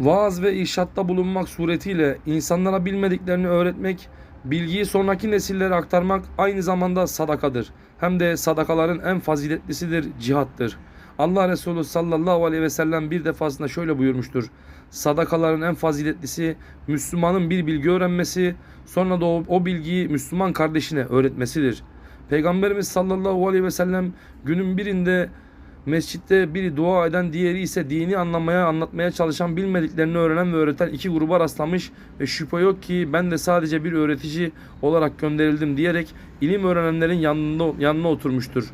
Vaaz ve irşatta bulunmak suretiyle insanlara bilmediklerini öğretmek, bilgiyi sonraki nesillere aktarmak aynı zamanda sadakadır. Hem de sadakaların en faziletlisidir, cihattır. Allah Resulü sallallahu aleyhi ve sellem bir defasında şöyle buyurmuştur. Sadakaların en faziletlisi Müslümanın bir bilgi öğrenmesi, sonra da o, o bilgiyi Müslüman kardeşine öğretmesidir. Peygamberimiz sallallahu aleyhi ve sellem günün birinde mescitte biri dua eden diğeri ise dini anlamaya anlatmaya çalışan bilmediklerini öğrenen ve öğreten iki gruba rastlamış ve şüphe yok ki ben de sadece bir öğretici olarak gönderildim diyerek ilim öğrenenlerin yanında, yanına oturmuştur.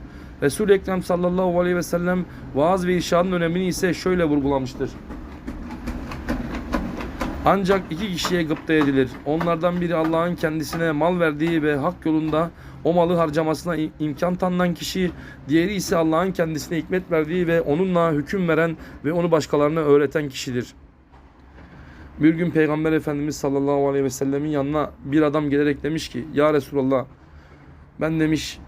Resul-i Ekrem sallallahu aleyhi ve sellem vaaz ve irşadın önemini ise şöyle vurgulamıştır. Ancak iki kişiye gıpta edilir. Onlardan biri Allah'ın kendisine mal verdiği ve hak yolunda o malı harcamasına im- imkan tanınan kişi, diğeri ise Allah'ın kendisine hikmet verdiği ve onunla hüküm veren ve onu başkalarına öğreten kişidir. Bir gün Peygamber Efendimiz sallallahu aleyhi ve sellemin yanına bir adam gelerek demiş ki Ya Resulallah ben demiş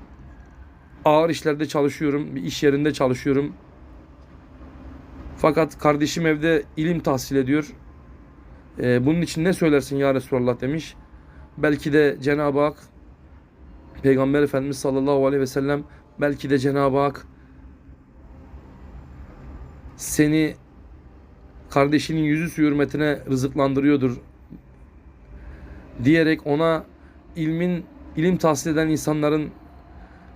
ağır işlerde çalışıyorum, bir iş yerinde çalışıyorum. Fakat kardeşim evde ilim tahsil ediyor. Ee, bunun için ne söylersin ya Resulallah demiş. Belki de Cenab-ı Hak Peygamber Efendimiz sallallahu aleyhi ve sellem belki de Cenab-ı Hak seni kardeşinin yüzü su hürmetine rızıklandırıyordur diyerek ona ilmin ilim tahsil eden insanların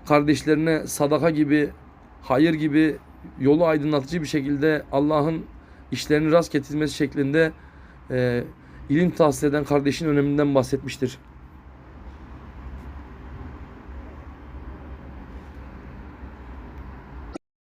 kardeşlerine sadaka gibi hayır gibi yolu aydınlatıcı bir şekilde Allah'ın işlerini rast getirmesi şeklinde e, ilim tahsil eden kardeşin öneminden bahsetmiştir.